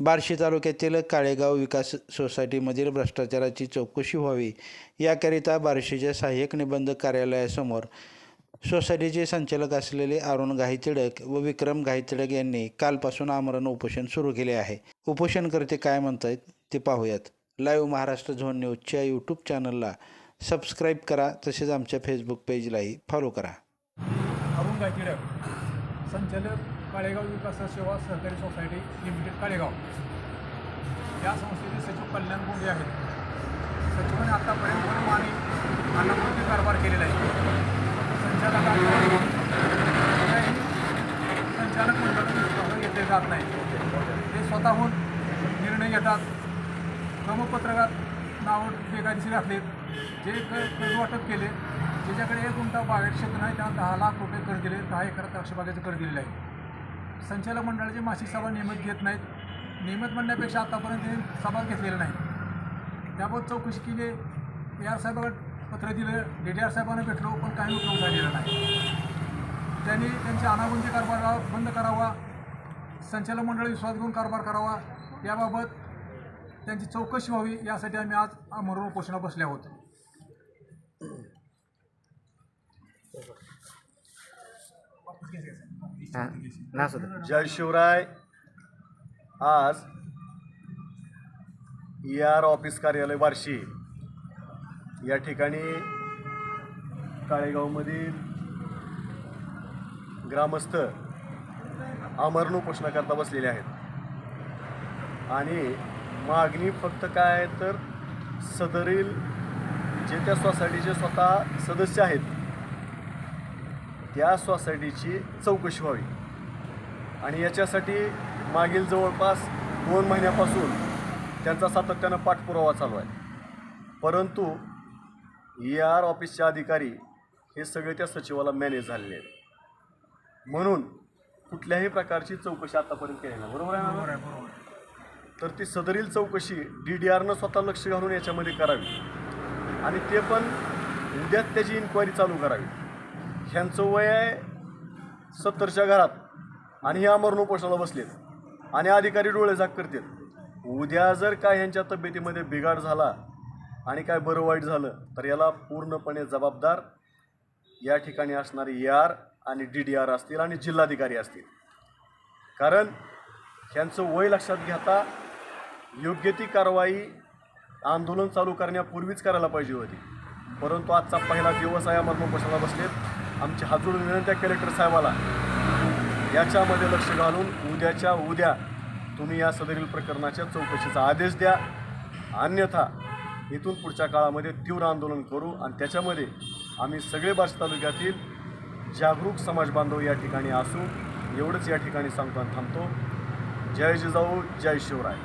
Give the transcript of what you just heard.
बार्शी तालुक्यातील काळेगाव विकास सोसायटीमधील भ्रष्टाचाराची चौकशी व्हावी याकरिता बार्शीच्या सहाय्यक निबंधक कार्यालयासमोर सोसायटीचे संचालक असलेले अरुण घाईतिडक व विक्रम घाईतिडक यांनी कालपासून आमरण उपोषण सुरू केले आहे. उपोषणकर्ते काय म्हणतायत ते पाहूयात. लाईव्ह महाराष्ट्र झोन न्यूजच्या यूट्यूब चॅनलला सबस्क्राईब करा तसेच आमच्या फेसबुक पेजलाही फॉलो करा. अरुण घाईतिडक संचालक काळेगाव विकास सेवा सहकारी सोसायटी लिमिटेड काळेगाव. या संस्थेचे सचिव कल्याण गुंडे आहेत. सचिवाने आतापर्यंत वनम आणि अन्नपूर्ती कारभार केलेला आहे. संचालक संचालक मंडळातून घेतले जात नाही. ते स्वतःहून निर्णय घेतात. क्रमपत्रकात नावं बेकायदेशीर घातलेत जे कर्ज वाटप केले ज्याच्याकडे एक गुंठा बागायत क्षेत्र नाही त्याला दहा लाख रुपये कर्ज दिले दहा एकर द्राक्षबागेचं कर्ज दिलेलं आहे. संचालक मंडळाची मासिक सभा नियमित घेत नाहीत. नियमित म्हणण्यापेक्षा आतापर्यंत त्यांनी सभा घेतलेल्या नाही त्याबाबत चौकशी केली ए आर साहेबांकडे पत्र दिलं डी डी आर साहेबांना भेटलो पण काही उपयोग झालेला नाही. त्यांनी त्यांच्या अनागुंती कारभार बंद करावा संचालक मंडळ विश्वास घेऊन कारभार करावा याबाबत त्यांची चौकशी व्हावी यासाठी आम्ही आज मरण उपोषणा बसले आहोत. जय शिवराय. आज ई आर ऑफिस कार्यालय बार्शी. या ठिकाणी काळेगावमधील ग्रामस्थ आमरण उपोषणाकरता बसलेले आहेत. आणि मागणी फक्त काय आहे तर सदरील जे त्या सोसायटीचे स्वतः सदस्य आहेत त्या सोसायटीची चौकशी व्हावी. आणि याच्यासाठी मागील जवळपास दोन महिन्यापासून त्यांचा सातत्यानं पाठपुरावा चालू आहे. परंतु ई आर ऑफिसचे अधिकारी हे सगळे त्या सचिवाला मॅनेज झालेले आहेत. म्हणून कुठल्याही प्रकारची चौकशी आतापर्यंत केली नाही. बरोबर आहे ना? बरोबर आहे बरोबर तर ती सदरील चौकशी डी डी आरनं स्वतः लक्ष घालून याच्यामध्ये करावी. आणि ते पण उद्याच त्याची इन्क्वायरी चालू करावी. ह्यांचं वय आहे सत्तरच्या घरात. आणि हे अमरण उपोषणाला बसलेत. आणि अधिकारी डोळे झाक करतील उद्या जर काय ह्यांच्या तब्येतीमध्ये बिघाड झाला आणि काय बरं वाईट झालं तर याला पूर्णपणे जबाबदार या ठिकाणी असणारे ए आर आणि डी डी आर असतील आणि जिल्हाधिकारी असतील. कारण ह्यांचं वय लक्षात घेता योग्य ती कारवाई आंदोलन चालू करण्यापूर्वीच करायला पाहिजे होती. परंतु आजचा पहिला दिवस आहे आम्हाला बसायला बसलेत. आमची हाजूड विनंती आहे कलेक्टर साहेबाला. याच्यामध्ये लक्ष घालून उद्याच्या उद्या तुम्ही या सदरील प्रकरणाच्या चौकशीचा आदेश द्या. अन्यथा इथून पुढच्या काळामध्ये तीव्र आंदोलन करू आणि त्याच्यामध्ये आम्ही सगळे बार्शी तालुक्यातील जागरूक समाज बांधव या ठिकाणी असू. एवढंच या ठिकाणी सांगतो आणि थांबतो. जय जिजाऊ जय शिवराय.